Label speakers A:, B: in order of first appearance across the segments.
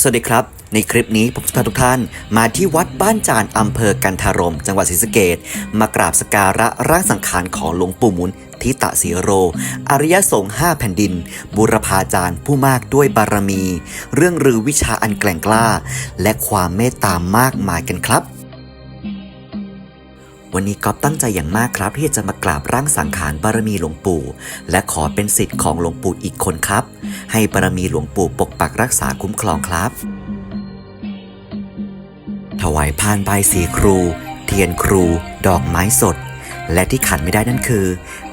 A: สวัสดีครับ ในคลิปนี้ผมจะพาทุกท่านมาที่วัดบ้านจานอำเภอกันทารม จังหวัดศรีสะเกดมากราบสการะร่างสังขารของหลวงปู่หมุนทิตะสีโร อริยสงฆ์ห้าแผ่นดิน บุรพาจารย์ผู้มากด้วยบารมี เรื่องรือวิชาอันแกล่งกล้า และความเมตตามากมายกันครับ วันนี้ก๊อฟตั้งใจอย่างมากครับ ที่จะมากราบร่างสังขารบารมีหลวงปู่ และขอเป็นสิทธิ์ของหลวงปู่อีกคนครับ ให้บารมีหลวงปู่ปกปักรักษาคุ้มครองครับ ถวายพานใบสีครู เทียนครู ดอกไม้สด และที่ขัดไม่ได้นั่นคือ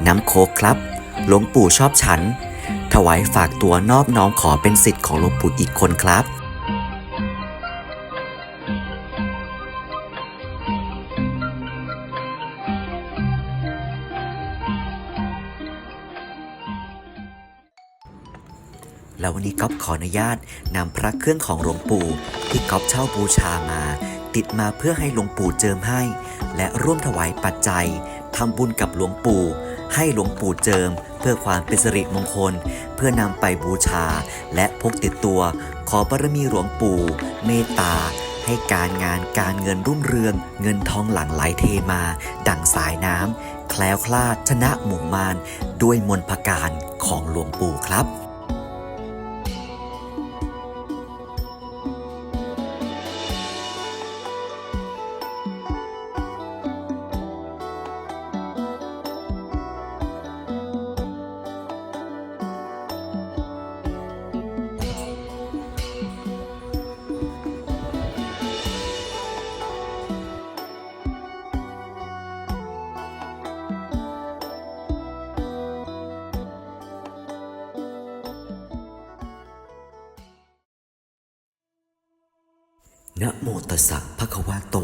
A: น้ำโคกครับ หลวงปู่ชอบฉัน ถวายฝากตัวนอบน้อมขอเป็นสิทธิ์ของหลวงปู่อีกคนครับ แล้ววันนี้ก๊อฟขออนุญาตนำพระเครื่องของหลวงปู่ ที่ก๊อฟเช่าบูชามา ติดมาเพื่อให้หลวงปู่เจิมให้ และร่วมถวายปัจจัยทำบุญกับหลวงปู่ ให้หลวงปู่เจิม เพื่อความเป็นสิริมงคล เพื่อนำไปบูชา และพกติดตัว ขอบารมีหลวงปู่ เมตตาให้การงานการเงินรุ่งเรือง เงินทองหลั่งไหลเทมา ดั่งสายน้ำแคล้วคลาดชนะหมู่มารด้วยมนต์พการของหลวงปู่ครับ นะโมตัสสะภะคะวะโต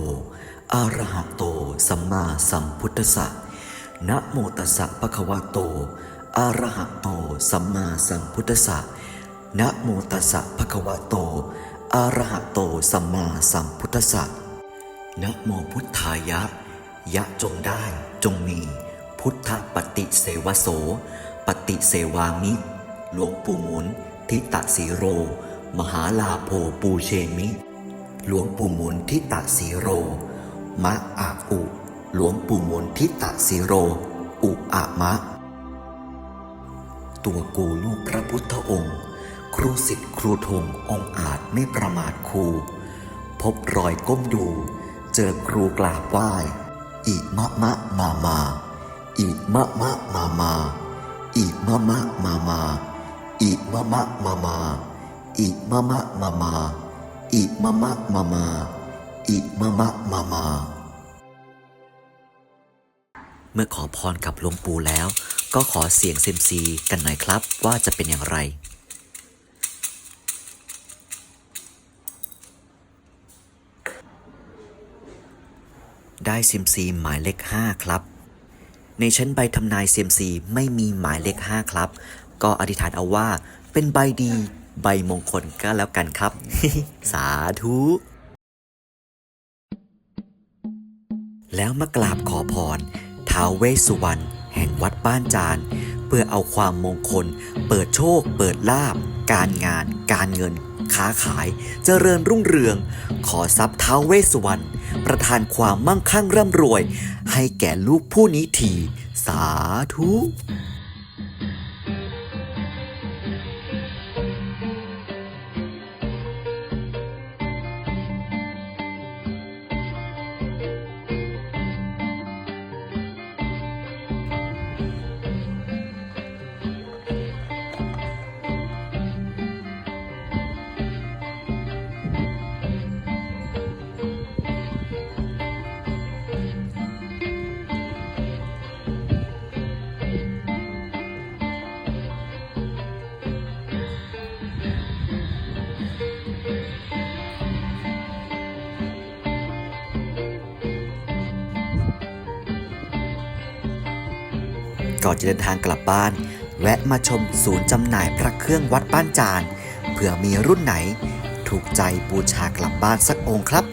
A: อะระหะโต สัมมาสัมพุทธัสสะนะโมตัสสะภะคะวะโต อะระหะโต สัมมาสัมพุทธัสสะนะโมตัสสะภะคะวะโต อะระหะโต สัมมาสัมพุทธัสสะนะโมพุทธายะ ยะจงได้จงมี พุทธปฏิเสวโส ปฏิเสวามิ หลวงปู่หมุนทิตะสีโร มหาลาโภปูเชมิ หลวงปู่มุนทิตะสีโร มะอาอุ หลวงปู่มุนทิตะสีโร อุอะมะ ตัวกูลูกพระพุทธองค์ ครูสิทธิ์ครูทงองอาจไม่ประมาทครู พบรอยก้มดู เจอครูกราบไหว้อีมะมะมามาอีมะมะมามาอีมะมะมามาอีมะมะมามาอีมะมะมามา อีมะมะมามาอีมะมะมามา เมื่อขอพรกับหลวงปู่แล้ว ก็ขอเสียงเซมซีกันหน่อยครับว่าจะเป็นอย่างไร ได้เซีมซีหมายเลข5ครับ ในชั้นใบทำนายเซีมซีไม่มีหมายเลข5ครับ ก็อธิษฐานเอาว่าเป็นใบดี ใบมงคลก็แล้วกันครับ สาธุ แล้วมากราบขอพรท้าวเวสสุวรรณแห่งวัดบ้านจาน เพื่อเอาความมงคล เปิดโชค เปิดลาบ การงาน การเงิน ค้าขาย เจริญรุ่งเรือง ขอทรัพย์ท้าวเวสสุวรรณประทานความมั่งคั่งร่ำรวย ให้แก่ลูกผู้นี้ที สาธุ ก่อนจะเดินทางกลับบ้าน แวะมาชมศูนย์จำหน่ายพระเครื่องวัดบ้านจานเผื่อมีรุ่นไหน ถูกใจบูชากลับบ้านสักองค์ครับ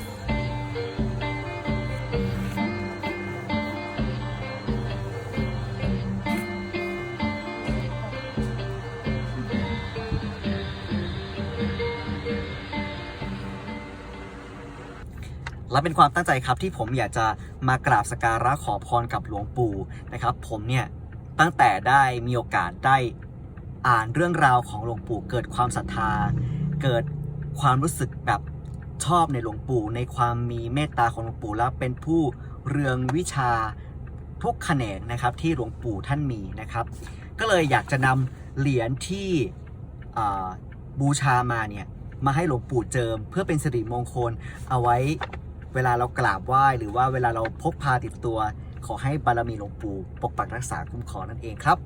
B: และเป็นความตั้งใจครับที่ผมอยากจะมากราบสกการะขอพรกับหลวงปู่นะครับ ผมเนี่ย ตั้งแต่ได้มีโอกาสได้อ่านเรื่องราวของหลวงปู่เกิดความศรัทธา เกิดความรู้สึกแบบชอบในหลวงปู่ ในความมีเมตตาของหลวงปู่และเป็นผู้เรืองวิชาทุกแขนงนะครับที่หลวงปู่ท่านมีนะครับ ก็เลยอยากจะนำเหรียญที่บูชามาเนี่ยมาให้หลวงปู่เจิม เพื่อเป็นสิริมงคลเอาไว้เวลาเรากราบไหว้หรือว่าเวลาเราพกพาติดตัว ขอให้บารมีหลวงปู่ปกปักรักษาคุ้มครองนั่นเองครับ